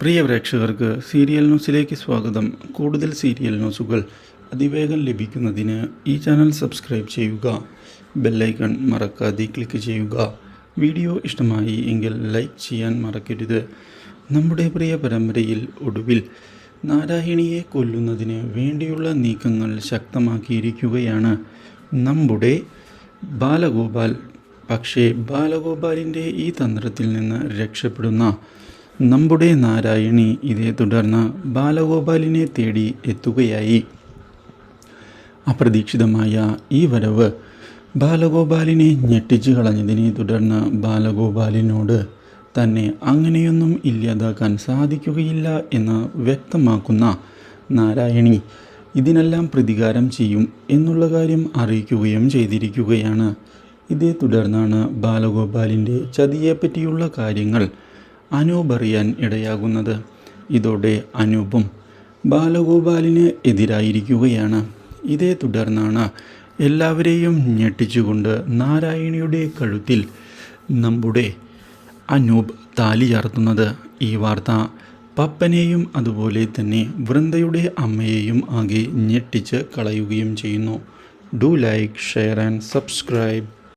പ്രിയ പ്രേക്ഷകർക്ക് സീരിയൽ ന്യൂസിലേക്ക് സ്വാഗതം. കൂടുതൽ സീരിയൽ ന്യൂസുകൾ അതിവേഗം ലഭിക്കുന്നതിന് ഈ ചാനൽ സബ്സ്ക്രൈബ് ചെയ്യുക. ബെല്ലൈക്കൺ മറക്കാതെ ക്ലിക്ക് ചെയ്യുക. വീഡിയോ ഇഷ്ടമായി എങ്കിൽ ലൈക്ക് ചെയ്യാൻ മറക്കരുത്. നമ്മുടെ പ്രിയ പരമ്പരയിൽ ഒടുവിൽ നാരായണിയെ കൊല്ലുന്നതിന് വേണ്ടിയുള്ള നീക്കങ്ങൾ ശക്തമാക്കിയിരിക്കുകയാണ്. നമ്മുടെ ബാലഗോപാൽ. പക്ഷേ ബാലഗോപാലിന്റെ ഈ തന്ത്രത്തിൽ നിന്ന് രക്ഷപ്പെടുന്ന നമ്മുടെ നാരായണി ഇതേ തുടർന്ന് ബാലഗോപാലിനെ തേടി എത്തുകയായി. അപ്രതീക്ഷിതമായ ഈ വരവ് ബാലഗോപാലിനെ ഞെട്ടിച്ചു കളഞ്ഞതിനെ തുടർന്ന് ബാലഗോപാലിനോട് തന്നെ അങ്ങനെയൊന്നും ഇല്ലാതാക്കാൻ സാധിക്കുകയില്ല എന്ന് വ്യക്തമാക്കുന്ന നാരായണി ഇതിനെല്ലാം പ്രതികാരം ചെയ്യും എന്നുള്ള കാര്യം അറിയിക്കുകയും ചെയ്തിരിക്കുകയാണ്. ഇതേ തുടർന്നാണ് ബാലഗോപാലിന്റെ ചതിയെപ്പറ്റിയുള്ള കാര്യങ്ങൾ അനൂപ് അറിയാൻ ഇടയാകുന്നത്. ഇതോടെ അനൂപും ബാലഗോപാലിന് എതിരായിരിക്കുകയാണ്. ഇതേ തുടർന്നാണ് എല്ലാവരെയും ഞെട്ടിച്ചുകൊണ്ട് നാരായണിയുടെ കഴുത്തിൽ നമ്മുടെ അനൂപ് താലി ചാർത്തുന്നത്. ഈ വാർത്ത പപ്പനെയും അതുപോലെ തന്നെ വൃന്ദയുടെ അമ്മയെയും ആകെ ഞെട്ടിച്ച് കളയുകയും ചെയ്യുന്നു. Do like share and subscribe.